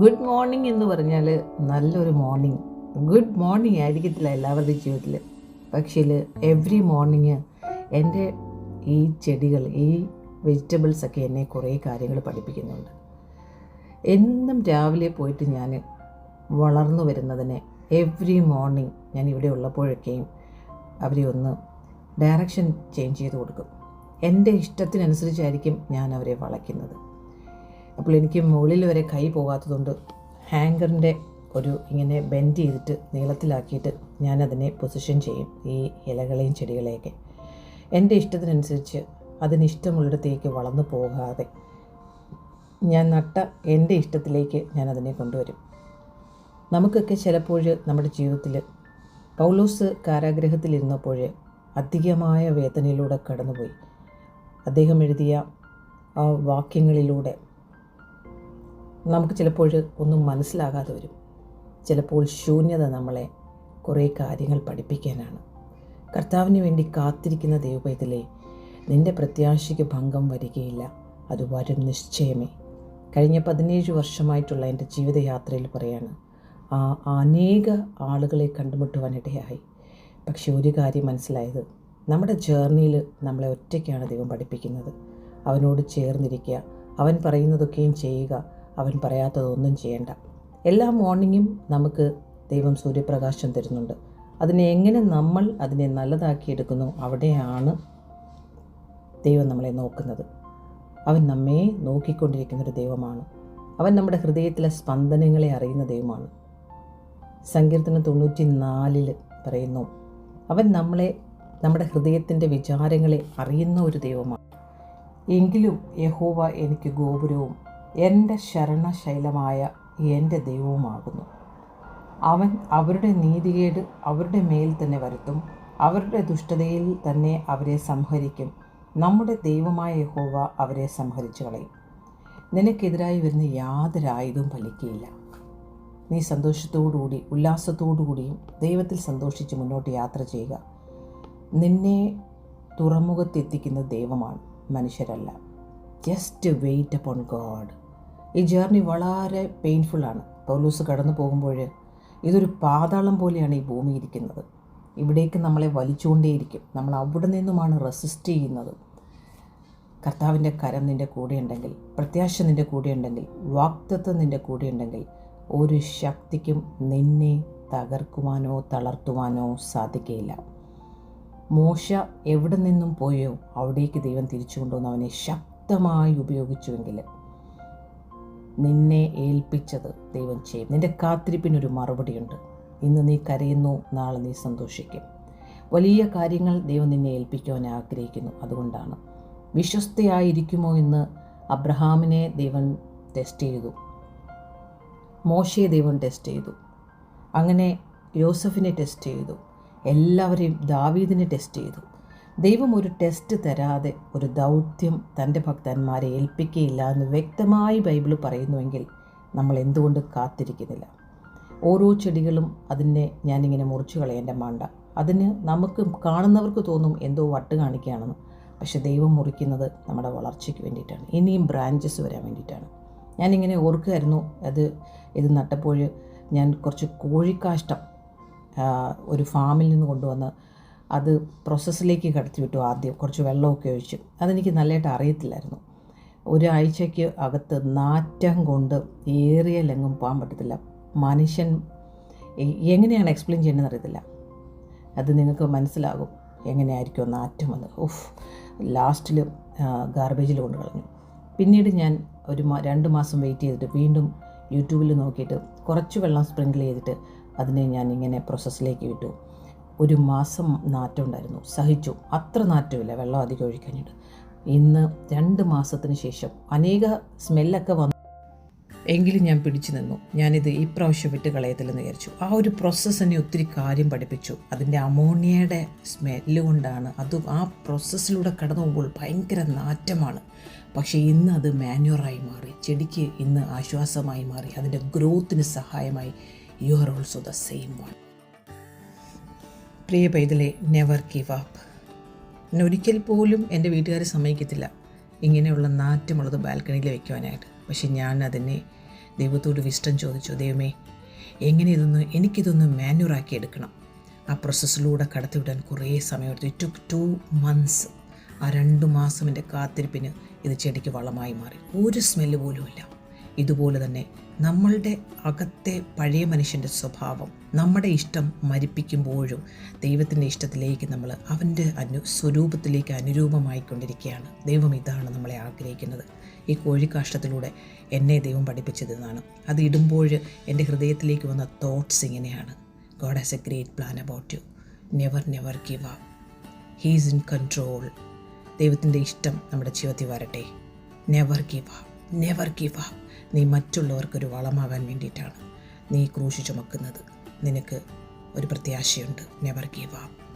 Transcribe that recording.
Good morning എന്ന് പറഞ്ഞാൽ നല്ലൊരു മോർണിംഗ് ഗുഡ് മോർണിംഗ് ആയിരിക്കത്തില്ല എല്ലാവരുടെയും ജീവിതത്തിൽ പക്ഷേ എവ്രി മോർണിംഗ് എന്റെ ഈ ചെടികൾ ഈ വെജിറ്റബിൾസൊക്കെ എന്നെ കുറേ കാര്യങ്ങൾ പഠിപ്പിക്കുന്നുണ്ട്. എന്നും രാവിലെ പോയിട്ട് ഞാൻ വളർന്നു വരുന്നതിനെ എവ്രി മോർണിംഗ് ഞാൻ ഇവിടെ ഉള്ളപ്പോഴൊക്കെയും അവരെ ഒന്ന് ഡയറക്ഷൻ ചേഞ്ച് ചെയ്ത് കൊടുക്കും. എന്റെ ഇഷ്ടത്തിനനുസരിച്ചായിരിക്കും ഞാൻ അവരെ വളയ്ക്കുന്നത്. അപ്പോൾ എനിക്ക് മുകളിൽ വരെ കൈ പോകാത്തതുകൊണ്ട് ഹാങ്കറിന്റെ ഒരു ഇങ്ങനെ ബെൻഡ് ചെയ്തിട്ട് നീളത്തിലാക്കിയിട്ട് ഞാനതിനെ പൊസിഷൻ ചെയ്യും ഈ ഇലകളെയും ചെടികളെയൊക്കെ. എന്റെ ഇഷ്ടത്തിനനുസരിച്ച് അതിന് ഇഷ്ടമുള്ളിടത്തേക്ക് വളർന്നു പോകാതെ ഞാൻ നട്ട എന്റെ ഇഷ്ടത്തിലേക്ക് ഞാൻ അതിനെ കൊണ്ടുവരും. നമുക്കൊക്കെ ചിലപ്പോൾ നമ്മുടെ ജീവിതത്തിൽ പൗലോസ് കാരാഗ്രഹത്തിലിരുന്നപ്പോൾ അധികമായ വേദനയിലൂടെ കടന്നുപോയി. അദ്ദേഹം എഴുതിയ ആ വാക്യങ്ങളിലൂടെ നമുക്ക് ചിലപ്പോൾ ഒന്നും മനസ്സിലാകാതെ വരും. ചിലപ്പോൾ ശൂന്യത നമ്മളെ കുറേ കാര്യങ്ങൾ പഠിപ്പിക്കാനാണ്. കർത്താവിന് വേണ്ടി കാത്തിരിക്കുന്ന ദൈവപൈതലെ നിന്റെ പ്രത്യാശയ്ക്ക് ഭംഗം വരികയില്ല. അത് വരും നിശ്ചയമേ. കഴിഞ്ഞ പതിനേഴ് വർഷമായിട്ടുള്ള എന്റെ ജീവിതയാത്രയിൽ പറയാണ് ആ അനേക ആളുകളെ കണ്ടുമുട്ടുവാനിടയായി പക്ഷെ ഒരു കാര്യം മനസ്സിലായത് നമ്മുടെ ജേർണിയിൽ നമ്മളെ ഒറ്റയ്ക്കാണ് ദൈവം പഠിപ്പിക്കുന്നത്. അവനോട് ചേർന്നിരിക്കുക അവൻ പറയുന്നതൊക്കെയും ചെയ്യുക അവൻ പറയാത്തതൊന്നും ചെയ്യേണ്ട. എല്ലാ മോർണിംഗും നമുക്ക് ദൈവം സൂര്യപ്രകാശം തരുന്നുണ്ട്. അതിനെ എങ്ങനെ നമ്മൾ അതിനെ നല്ലതാക്കിയെടുക്കുന്നു അവിടെയാണ് ദൈവം നമ്മളെ നോക്കുന്നത്. അവൻ നമ്മെ നോക്കിക്കൊണ്ടിരിക്കുന്നൊരു ദൈവമാണ്. അവൻ നമ്മുടെ ഹൃദയത്തിലെ സ്പന്ദനങ്ങളെ അറിയുന്ന ദൈവമാണ്. സങ്കീർത്തനം തൊണ്ണൂറ്റി നാലിൽ പറയുന്നു അവൻ നമ്മളെ നമ്മുടെ ഹൃദയത്തിന്റെ വിചാരങ്ങളെ അറിയുന്ന ഒരു ദൈവമാണ്. എങ്കിലും യഹോവ എനിക്ക് ഗോപുരവും എന്റെ ശരണശൈലമായ എന്റെ ദൈവവുമാകുന്നു. അവൻ അവരുടെ നീതികേട് അവരുടെ മേൽ തന്നെ വരുത്തും. അവരുടെ ദുഷ്ടതയിൽ തന്നെ അവരെ സംഹരിക്കും. നമ്മുടെ ദൈവമായ യഹോവ അവരെ സംഹരിച്ചു കളയും. നിനക്കെതിരായി വരുന്ന യാതൊരു ആയുധവും ഫലിക്കുകയില്ല നീ സന്തോഷത്തോടുകൂടി ഉല്ലാസത്തോടുകൂടിയും ദൈവത്തിൽ സന്തോഷിച്ച് മുന്നോട്ട് യാത്ര ചെയ്യുക. നിന്നെ തുറമുഖത്തെത്തിക്കുന്ന ദൈവമാണ്. മനുഷ്യരല്ല. ജസ്റ്റ് വെയിറ്റ് അപ്പോൺ ഗോഡ് ഈ ജേർണി വളരെ പെയിൻഫുള്ളാണ് പൗലൂസ് കടന്നു പോകുമ്പോൾ ഇതൊരു പാതാളം പോലെയാണ് ഈ ഭൂമി ഇരിക്കുന്നത്. ഇവിടേക്ക് നമ്മളെ വലിച്ചുകൊണ്ടേയിരിക്കും. നമ്മൾ അവിടെ നിന്നുമാണ് റെസിസ്റ്റ് ചെയ്യുന്നത്. കർത്താവിന്റെ കരം നിന്റെ കൂടെയുണ്ടെങ്കിൽ പ്രത്യാശ നിന്റെ കൂടെയുണ്ടെങ്കിൽ വാക്തത്വം നിന്റെ കൂടെയുണ്ടെങ്കിൽ ഒരു ശക്തിക്കും നിന്നെ തകർക്കുവാനോ തളർത്തുവാനോ സാധിക്കുകയില്ല മോശ എവിടെ നിന്നും പോയോ അവിടേക്ക് ദൈവം തിരിച്ചു കൊണ്ടുവന്ന് അവനെ ശക്തമായി ഉപയോഗിച്ചുവെങ്കിൽ നിന്നെ ഏൽപ്പിച്ചത് ദൈവം ചെയ്യും. നിന്റെ കാത്തിരിപ്പിനൊരു മറുപടിയുണ്ട്. ഇന്ന് നീ കരയുന്നു നാളെ നീ സന്തോഷിക്കും. വലിയ കാര്യങ്ങൾ ദൈവം നിന്നെ ഏൽപ്പിക്കുവാൻ ആഗ്രഹിക്കുന്നു. അതുകൊണ്ടാണ്. വിശ്വസ്തയായിരിക്കുമോ എന്ന് അബ്രഹാമിനെ ദൈവം ടെസ്റ്റ് ചെയ്തു. മോശയെ ദൈവം ടെസ്റ്റ് ചെയ്തു. അങ്ങനെ യോസഫിനെ ടെസ്റ്റ് ചെയ്തു. എല്ലാവരെയും ദാവീദിനെ ടെസ്റ്റ് ചെയ്തു. ദൈവം ഒരു ടെസ്റ്റ് തരാതെ ഒരു ദൗത്യം തന്റെ ഭക്തന്മാരെ ഏൽപ്പിക്കുകയില്ല എന്ന് വ്യക്തമായി ബൈബിൾ പറയുന്നുവെങ്കിൽ നമ്മൾ എന്തുകൊണ്ട് കാത്തിരിക്കുന്നില്ല? ഓരോ ചെടികളും അതിനെ ഞാനിങ്ങനെ മുറിച്ചു കളയേണ്ട മാണ്ട. അതിന് നമുക്ക് കാണുന്നവർക്ക് തോന്നും എന്തോ വട്ട് കാണിക്കുകയാണെന്ന്. പക്ഷേ ദൈവം മുറിക്കുന്നത് നമ്മുടെ വളർച്ചയ്ക്ക് വേണ്ടിയിട്ടാണ്. ഇനിയും ബ്രാഞ്ചസ് വരാൻ വേണ്ടിയിട്ടാണ്. ഞാനിങ്ങനെ ഓർക്കുമായിരുന്നു. അത് ഇത് നട്ടപ്പോൾ ഞാൻ കുറച്ച് കോഴിക്കാഷ്ടം ഒരു ഫാമിൽ നിന്ന് കൊണ്ടുവന്ന് അത് പ്രോസസ്സിലേക്ക് കടത്തി വിട്ടു ആദ്യം. കുറച്ച് വെള്ളമൊക്കെ ഒഴിച്ച്. അതെനിക്ക് നല്ലതായിട്ട് അറിയത്തില്ലായിരുന്നു. ഒരാഴ്ചയ്ക്ക് അകത്ത് നാറ്റം കൊണ്ട് ഏറിയലെങ്ങും പോകാൻ പറ്റത്തില്ല. മനുഷ്യൻ എങ്ങനെയാണ് എക്സ്പ്ലെയിൻ ചെയ്യേണ്ടതെന്ന് അറിയത്തില്ല. അത് നിങ്ങൾക്ക് മനസ്സിലാകും. എങ്ങനെയായിരിക്കും നാറ്റം വന്ന് ഉഫ്. ലാസ്റ്റിൽ ഗാർബേജിൽ കൊണ്ട് കളഞ്ഞു. പിന്നീട് ഞാൻ ഒരു രണ്ട് മാസം വെയിറ്റ് ചെയ്തിട്ട് വീണ്ടും യൂട്യൂബിൽ നോക്കിയിട്ട് കുറച്ച് വെള്ളം സ്പ്രിങ്കിൾ ചെയ്തിട്ട് അതിനെ ഞാൻ ഇങ്ങനെ പ്രോസസ്സിലേക്ക് വിട്ടു. ഒരു മാസം നാറ്റമുണ്ടായിരുന്നു സഹിച്ചു. അത്ര നാറ്റമില്ല. വെള്ളം അധികം ഒഴിക്കാനായിട്ട് ഇന്ന് രണ്ട് മാസത്തിന് ശേഷം അനേക സ്മെല്ലൊക്കെ വന്നു. എങ്കിലും ഞാൻ പിടിച്ചു നിന്നു. ഞാനിത് ഈ പ്രാവശ്യം വിട്ട് കളയത്തില്ലെന്ന് വിചാരിച്ചു. ആ ഒരു പ്രോസസ്സ് എന്നെ ഒത്തിരി കാര്യം പഠിപ്പിച്ചു. അതിന്റെ അമോണിയയുടെ സ്മെല്ല് കൊണ്ടാണ്. അത് ആ പ്രോസസ്സിലൂടെ കടന്നു പോകുമ്പോൾ ഭയങ്കര നാറ്റമാണ്. പക്ഷേ ഇന്ന് അത് മാന്യൂറായി മാറി. ചെടിക്ക് ഇന്ന് ആശ്വാസമായി മാറി. അതിന്റെ ഗ്രോത്തിന് സഹായമായി. You are also the same one പ്രിയ പൈതലെ നെവർ ഗിവ് അപ്പ് എന്നെ ഒരിക്കൽ പോലും എന്റെ വീട്ടുകാരെ സമ്മതിക്കത്തില്ല. ഇങ്ങനെയുള്ള നാറ്റമുള്ളത് ബാൽക്കണിയിൽ വയ്ക്കുവാനായിട്ട് പക്ഷെ ഞാൻ അതിനെ ദൈവത്തോട് വിഷ്ടം ചോദിച്ചു ദൈവമേ എങ്ങനെ ഇതൊന്ന് എനിക്കിതൊന്ന് മാന്യൂറാക്കി എടുക്കണം? ആ പ്രോസസ്സിലൂടെ കടത്തിവിടാൻ കുറേ സമയമെടുത്തു. ഇറ്റ് ടുക്ക് ടു മന്ത്സ് ആ രണ്ട് മാസം എന്റെ കാത്തിരിപ്പിന് ഇത് ചെടിക്ക് വളമായി മാറി. ഒരു സ്മെല്ല് പോലുമില്ല. ഇതുപോലെ തന്നെ നമ്മളുടെ അകത്തെ പഴയ മനുഷ്യന്റെ സ്വഭാവം നമ്മുടെ ഇഷ്ടം മരിപ്പിക്കുമ്പോഴും ദൈവത്തിന്റെ ഇഷ്ടത്തിലേക്ക് നമ്മൾ അവന്റെ അനു സ്വരൂപത്തിലേക്ക് അനുരൂപമായിക്കൊണ്ടിരിക്കുകയാണ്. ദൈവം ഇതാണ് നമ്മളെ ആഗ്രഹിക്കുന്നത്. ഈ കോഴിക്കാഷ്ടത്തിലൂടെ എന്നെ ദൈവം പഠിപ്പിച്ചതെന്നാണ്. അത് ഇടുമ്പോൾ എന്റെ ഹൃദയത്തിലേക്ക് വന്ന തോട്ട്സ് ഇങ്ങനെയാണ്. God has a great plan about you never never give up he's in control ദൈവത്തിന്റെ ഇഷ്ടം നമ്മുടെ ജീവിതത്തിൽ വരട്ടെ. Never give up never give up നീ മറ്റുള്ളവർക്കൊരു വളമാകാൻ വേണ്ടിയിട്ടാണ് നീ ക്രൂശി ചുമക്കുന്നത്. നിനക്ക് ഒരു പ്രത്യാശയുണ്ട്. Never give up